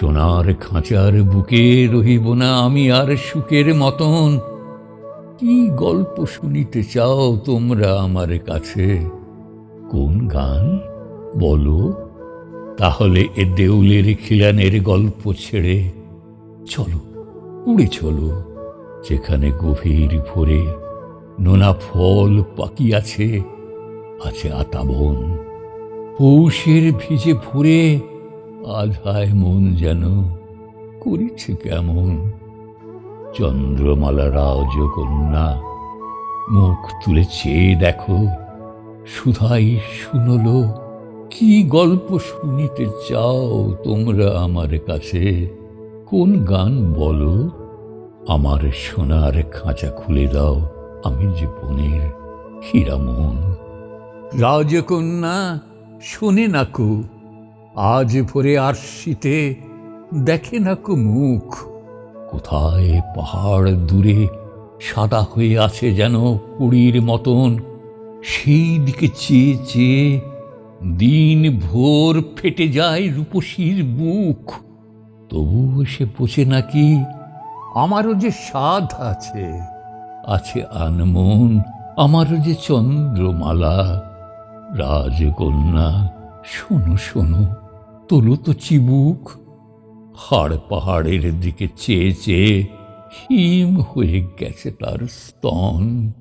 সোনার খাঁচার বুকে রহিব না আমি আর সুখের মতন। কি গল্প শুনিতে চাও তোমরা আমার কাছে? কোন গান? বলো। তাহলে এ দেউলের খিলানের গল্প ছেড়ে চলো, উড়ে চলো। যেখানে গভীর ভোরে নোনা ফল পাকিয়াছে আছে আতাবন। পৌষের ভিজে ভরে আধায় মন যেন করিছে কেমন? চন্দ্রমালা রাজকন্যা, মুখ তুলে চেয়ে দেখো। সুধাই শুনলো, কি গল্প শুনিতে চাও তোমরা আমার কাছে? কোন গান বলো? আমার সোনার খাঁচা খুলে দাও, আমি যে বনের হীরামন রাজকন্যা, শোনে নাকো আজ ভোরে আরশিতে দেখে না কো মুখ। কোথায় পাহাড় দূরে সাদা হয়ে আছে যেন পুরীর মতন? সেই দিকে চেয়ে চেয়ে দিন ভোর ফেটে যায় রূপসীর মুখ। তবু সে পোছে নাকি আমারও যে স্বাদ আছে আছে আনমন, আমারও যে চন্দ্রমালা। রাজকন্যা, শোনো শোনো। তোলো চিবুক। হাড় পাহাড়ের দিকে চেয়ে চেয়ে হিম হয়ে গেছে তার স্তন।